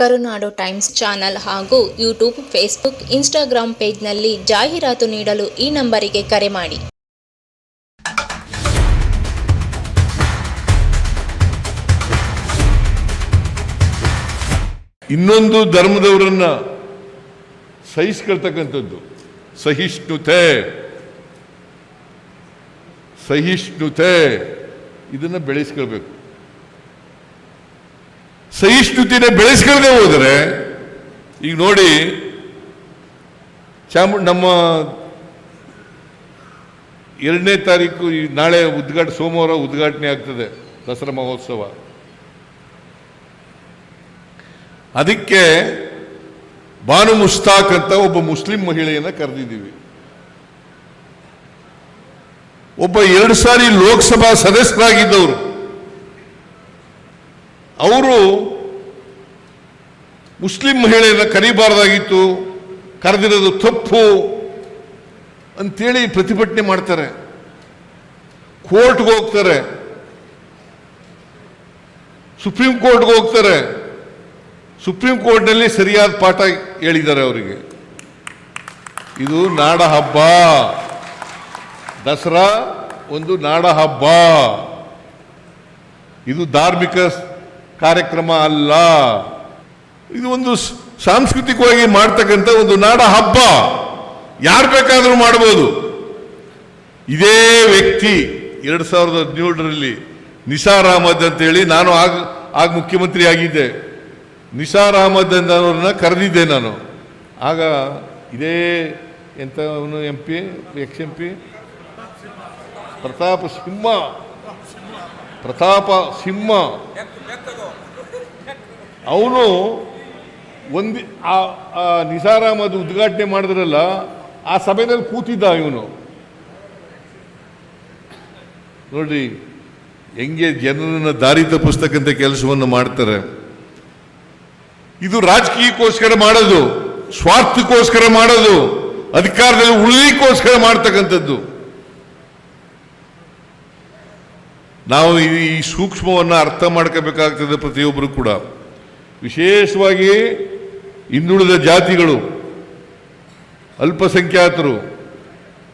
ಕರುನಾಡು times channel ಹಾಗೂ YouTube, Facebook Instagram ಪೇಜ್ನಲ್ಲಿ ಜಾಹೀರಾತು ನೀಡಲು ಈ ನಂಬರಿಗೆ ಕರೆ ಮಾಡಿ. ಇನ್ನೊಂದು ಧರ್ಮದವರನ್ನ ಸಹಿಸ್ಕೊಳ್ತಕ್ಕಂಥದ್ದು, ಸಹಿಷ್ಣುತೆ. ಸಹಿಷ್ಣುತೆ. ಇದನ್ನು ಬೆಳೆಸ್ಕೊಳ್ಬೇಕು. ಸಹಿಷ್ಣುತೆನ ಬೆಳೆಸ್ಕೊಳ್ದೆ ಹೋದರೆ, ಈಗ ನೋಡಿ, ಚಾಮು, ನಮ್ಮ ಎರಡನೇ ತಾರೀಕು ಈ ನಾಳೆ ಉದ್ಘಾಟ, ಸೋಮವಾರ ಉದ್ಘಾಟನೆ ಆಗ್ತದೆ, ದಸರಾ ಮಹೋತ್ಸವ. ಅದಕ್ಕೆ ಬಾನು ಮುಸ್ತಾಕ್ ಅಂತ ಒಬ್ಬ ಮುಸ್ಲಿಂ ಮಹಿಳೆಯನ್ನು ಕರೆದಿದ್ದೀವಿ. ಒಬ್ಬ ಎರಡು ಸಾರಿ ಲೋಕಸಭಾ ಸದಸ್ಯರಾಗಿದ್ದವರು. ಅವರು ಮುಸ್ಲಿಂ ಮಹಿಳೆಯನ್ನು ಕರೀಬಾರ್ದಾಗಿತ್ತು, ಕರೆದಿರೋದು ತಪ್ಪು ಅಂತೇಳಿ ಪ್ರತಿಭಟನೆ ಮಾಡ್ತಾರೆ. ಕೋರ್ಟ್ಗೆ ಹೋಗ್ತಾರೆ. ಸುಪ್ರೀಂ ಕೋರ್ಟ್ಗೆ ಹೋಗ್ತಾರೆ. ಸುಪ್ರೀಂ ಕೋರ್ಟ್ನಲ್ಲಿ ಸರಿಯಾದ ಪಾಠ ಹೇಳಿದ್ದಾರೆ ಅವರಿಗೆ. ಇದು ನಾಡ ಹಬ್ಬ. ದಸರಾ ಒಂದು ನಾಡ ಹಬ್ಬ. ಇದು ಧಾರ್ಮಿಕ ಕಾರ್ಯಕ್ರಮ ಅಲ್ಲ. ಇದು ಒಂದು ಸಾಂಸ್ಕೃತಿಕವಾಗಿ ಮಾಡ್ತಕ್ಕಂಥ ಒಂದು ನಾಡ ಹಬ್ಬ. ಯಾರು ಬೇಕಾದರೂ ಮಾಡಬಹುದು ಇದೇ ವ್ಯಕ್ತಿ ಎರಡು ಸಾವಿರದ ಹದಿನೇಳರಲ್ಲಿ ನಿಸಾರ್ ಅಹಮದ್ ಅಂತೇಳಿ ನಾನು ಆಗ ಆಗ ಮುಖ್ಯಮಂತ್ರಿ ಆಗಿದ್ದೆ. ನಿಸಾರ್ ಅಹಮದ್ ಅನ್ನೋರನ್ನ ಕರೆದಿದ್ದೆ ನಾನು. ಆಗ ಇದೇ ಎಂತ M P, ex M P? Pratap Simha. Pratap Simha. ಅವನು ಒಂದು ಆ ನಿಸಾರಾಮ್ ಅದು ಉದ್ಘಾಟನೆ ಮಾಡಿದ್ರಲ್ಲ, ಆ ಸಭೆಯಲ್ಲಿ ಕೂತಿದ್ದ ಇವನು. ನೋಡಿ, ಹೆಂಗೆ ಜನರನ್ನು ದಾರಿ ತಪ್ಪಿಸ್ತಕ್ಕಂಥ ಕೆಲಸವನ್ನು ಮಾಡ್ತಾರೆ. ಇದು ರಾಜಕೀಯಕ್ಕೋಸ್ಕರ ಮಾಡೋದು, ಸ್ವಾರ್ಥಕ್ಕೋಸ್ಕರ ಮಾಡೋದು, ಅಧಿಕಾರದಲ್ಲಿ ಉಳಿಲಿಕ್ಕೋಸ್ಕರ ಮಾಡ್ತಕ್ಕಂಥದ್ದು. ನಾವು ಈ- ಸೂಕ್ಷ್ಮವನ್ನು ಅರ್ಥ ಮಾಡ್ಕೋಬೇಕಾಗ್ತದೆ ಪ್ರತಿಯೊಬ್ಬರು ಕೂಡ. ವಿಶೇಷವಾಗಿ ಹಿಂದುಳಿದ ಜಾತಿಗಳು, ಅಲ್ಪಸಂಖ್ಯಾತರು,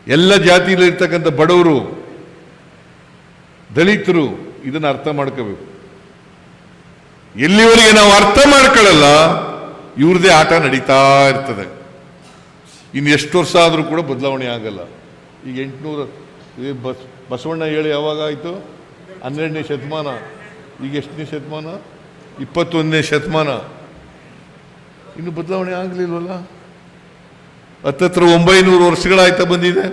ಎಲ್ಲ ಜಾತಿಯಲ್ಲಿರ್ತಕ್ಕಂಥ ಬಡವರು, ದಲಿತರು, ಇದನ್ನು ಅರ್ಥ ಮಾಡ್ಕೋಬೇಕು. ಎಲ್ಲಿವರೆಗೆ ನಾವು ಅರ್ಥ ಮಾಡ್ಕೊಳ್ಳಲ್ಲ ಇವ್ರದೇ ಆಟ ನಡೀತಾ ಇರ್ತದೆ. ಇನ್ನು ಎಷ್ಟು ವರ್ಷ ಆದರೂ ಕೂಡ ಬದಲಾವಣೆ ಆಗಲ್ಲ. ಈಗ ಎಂಟುನೂರು ಬಸ್, ಬಸವಣ್ಣ ಹೇಳಿ ಯಾವಾಗ ಆಯಿತು? ಹನ್ನೆರಡನೇ ಶತಮಾನ ಈಗ ಎಷ್ಟನೇ ಶತಮಾನ? ಇಪ್ಪತ್ತೊಂದನೇ ಶತಮಾನ. ಇನ್ನು ಬದಲಾವಣೆ ಆಗಲಿಲ್ವಲ್ಲ? ಹತ್ತತ್ರ ಒಂಬೈನೂರು ವರ್ಷಗಳಾಯ್ತಾ ಬಂದಿದೆ.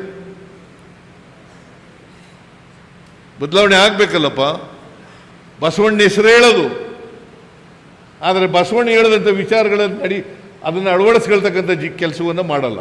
ಬದಲಾವಣೆ ಆಗ್ಬೇಕಲ್ಲಪ್ಪ. ಬಸವಣ್ಣ ಹೆಸರು ಹೇಳೋದು. ಆದರೆ ಬಸವಣ್ಣ ಹೇಳದಂಥ ವಿಚಾರಗಳನ್ನು ನಡಿ, ಅದನ್ನು ಅಳವಡಿಸ್ಕೊಳ್ತಕ್ಕಂಥ ಜಿ ಕೆಲಸವನ್ನು ಮಾಡಲ್ಲ.